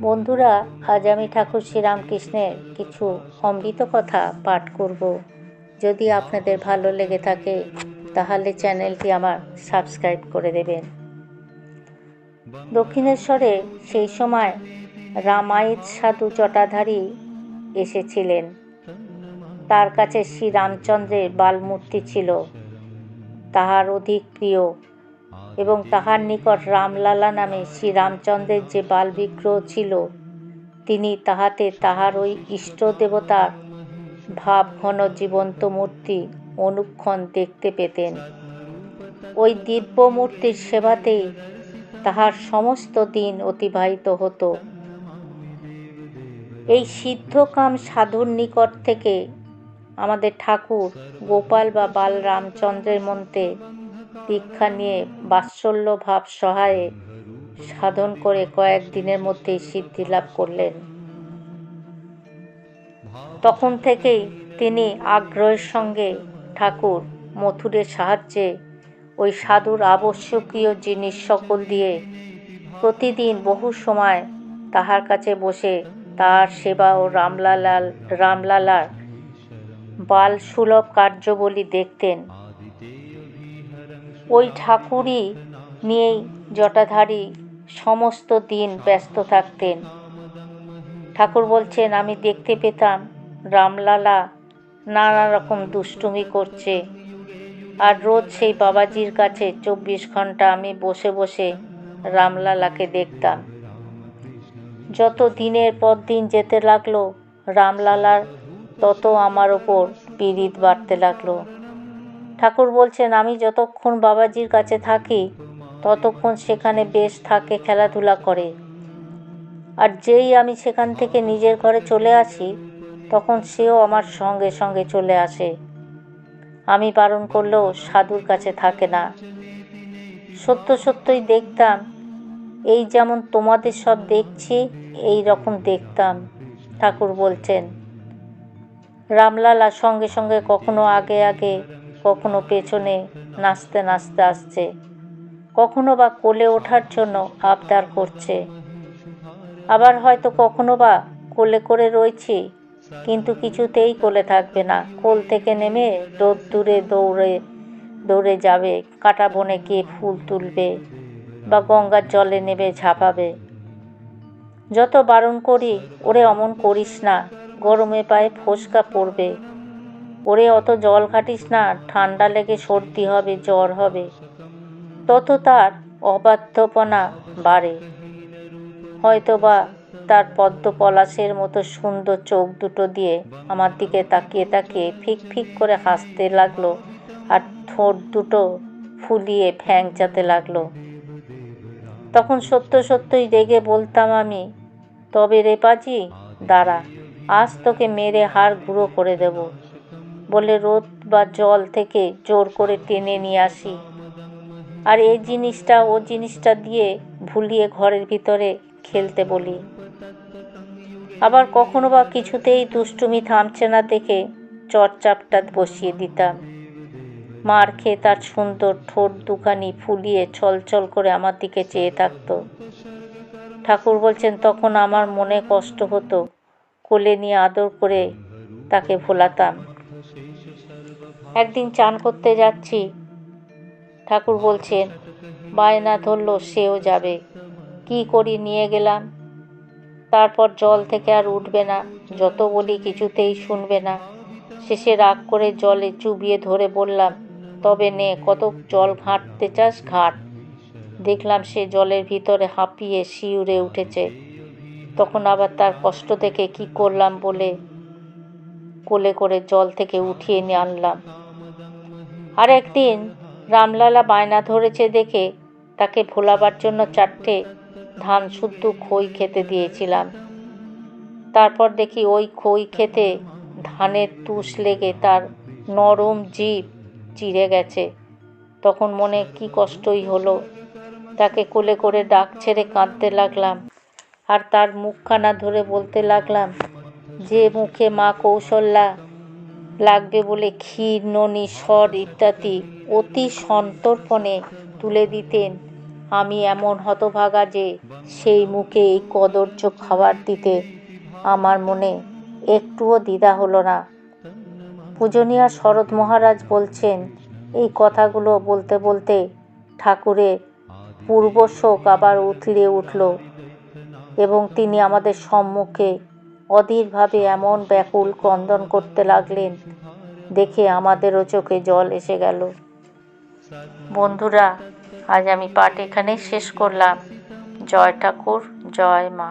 বন্ধুরা, আজ আমি ঠাকুর শ্রীরামকৃষ্ণের কিছু অমৃত কথা পাঠ করব। যদি আপনাদের ভালো লেগে থাকে, তাহলে চ্যানেলটি আমার সাবস্ক্রাইব করে দেবেন। দক্ষিণেশ্বরে সেই সময় রামায়িত সাধু জটাধারী এসেছিলেন। তার কাছে শ্রীরামচন্দ্রের বালমূর্তি ছিল। তাহার অধিক প্রিয় এবং তাহার নিকট রামলালা নামে শ্রী রামচন্দ্রের যে বালবিগ্রহ ছিল, তিনি তাহাতে তাহার ওই ইষ্ট দেবতার ভাব ঘন জীবন্ত মূর্তি অনুক্ষণ দেখতে পেতেন। ওই দিব্য মূর্তির সেবাতেই তাহার সমস্ত দিন অতিবাহিত হতো। এই সিদ্ধকাম সাধুর নিকট থেকে আমাদের ঠাকুর গোপাল বা বাল রামচন্দ্রের মন্ত্রে দীক্ষা নিয়ে বাৎসল্য ভাব সহায়ে সাধন করে কয়েক দিনের মধ্যেই সিদ্ধি লাভ করলেন। তখন থেকেই তিনি আগ্রহের সঙ্গে ঠাকুর মথুরের সাহায্যে ওই সাধুর আবশ্যকীয় জিনিস সকল দিয়ে প্রতিদিন বহু সময় তাহার কাছে বসে তার সেবা ও রামলালাল রামলালার বাল সুলভ কার্যবলী দেখতেন। ওই ঠাকুরই নিয়েই জটাধারী সমস্ত দিন ব্যস্ত থাকতেন। ঠাকুর বলছেন, আমি দেখতে পেতাম রামলালা নানা রকম দুষ্টুমি করছে আর রোজ সেই বাবাজির কাছে চব্বিশ ঘণ্টা আমি বসে বসে রামলালাকে দেখতাম। যত দিনের পর দিন যেতে লাগল, রামলালার তত আমার ওপর পীড়িত বাড়তে লাগল। ঠাকুর বলছেন, আমি যতক্ষণ বাবাজির কাছে থাকি, ততক্ষণ সেখানে বেশ থাকে, খেলাধুলা করে। আর যেই আমি সেখান থেকে নিজের ঘরে চলে আসি, তখন সেও আমার সঙ্গে সঙ্গে চলে আসে। আমি বারণ করলেও সাধুর কাছে থাকে না। সত্য সত্যই দেখতাম, এই যেমন তোমাদের সব দেখছি, এই রকম দেখতাম, ঠাকুর বলছেন। রামলালা সঙ্গে সঙ্গে কখনো আগে আগে কখনো পেছনে নাচতে নাচতে আসছে, কখনো বা কোলে ওঠার জন্য আবদার করছে। আবার হয়তো কখনো বা কোলে করে রয়েছি, কিন্তু কিছুতেই কোলে থাকবে না। কোল থেকে নেমে দূরে দৌড়ে দৌড়ে যাবে, কাটা বনে গিয়ে ফুল তুলবে বা গঙ্গার জলে নেবে, ঝাঁপাবে। যত বারণ করি, ওরে অমন করিস না, গরমে পায়ে ফোসকা পড়বে। ওরে অত জল ঘাটিস না, ঠান্ডা লেগে সর্দি হবে, জ্বর হবে। তত তার অবাধ্যপনা বাড়ে। হয়তোবা তার পদ্ম পলাশের মতো সুন্দর চোখ দুটো দিয়ে আমার দিকে তাকিয়ে তাকিয়ে ফিক ফিক করে হাসতে লাগল আর ঠোঁট দুটো ফুলিয়ে ফ্যাংচাতে লাগল। তখন সত্য সত্যই রেগে বলতাম আমি, তবে রে পাজি, দাঁড়া, আজ তোকে মেরে হাড় গুঁড়ো করে দেব। বলে রোদ বা জল থেকে জোর করে টেনে নিয়ে আসি। আর এই জিনিসটা, ও জিনিসটা দিয়ে ভুলিয়ে ঘরের ভিতরে খেলতে বলি। আবার কখনো বা কিছুতেই দুষ্টুমি থামছে না দেখে চটচাপটা বসিয়ে দিতাম। মার খেয়ে তার সুন্দর ঠোঁট দুখানি ফুলিয়ে ছলছল করে আমার দিকে চেয়ে থাকতো। ঠাকুর বলছেন, তখন আমার মনে কষ্ট হতো। কোলে নিয়ে আদর করে তাকে ভোলাতাম। একদিন চান করতে যাচ্ছি। ঠাকুর বলছেন, বায়না ধরলো, সেও যাবে। কি করি নিয়ে গেলাম। তারপর জল থেকে আর উঠবে না, যত বলি কিছুতেই শুনবে না। শেষে রাগ করে জলে চুবিয়ে ধরে বললাম, তবে নে কত জল ঘাঁটতে চাস, ঘাট। দেখলাম সে জলের ভিতরে হাঁপিয়ে শিউরে উঠেছে। তখন আবার তার কষ্ট দেখে কি করলাম বলে কোলে করে জল থেকে উঠিয়ে নিয়ে আনলাম। আর একদিন রামলালা বায়না ধরেছে দেখে তাকে ভোলাবার জন্য চারটে ধান শুদ্ধ খই খেতে দিয়েছিলাম। তারপর দেখি ওই খই খেতে ধানের তুষ লেগে তার নরম জীব চিড়ে গেছে। তখন মনে কি কষ্টই হলো। তাকে কোলে করে ডাক ছেড়ে কাঁদতে লাগলাম। আর তার মুখখানা ধরে বলতে লাগলাম যে মুখে মা কৌশল্যা লাগবে বলে ক্ষীর, ননি, স্বর ইত্যাদি অতি সন্তর্পণে তুলে দিতেন। আমি এমন হতভাগা যে সেই মুখে এই কদর্য খাবার দিতে আমার মনে একটুও দ্বিধা হলো না। পূজনীয়া শরৎ মহারাজ বলছেন, এই কথাগুলো বলতে বলতে ঠাকুরের পূর্ব শোক আবার উথলে উঠল এবং তিনি আমাদের সম্মুখে অধীরভাবে এমন ব্যাকুল ক্রন্দন করতে লাগলেন, দেখে আমাদেরও চোখে জল এসে গেল। বন্ধুরা, আজ আমি পাঠ এখানেই শেষ করলাম। জয় ঠাকুর, জয় মা।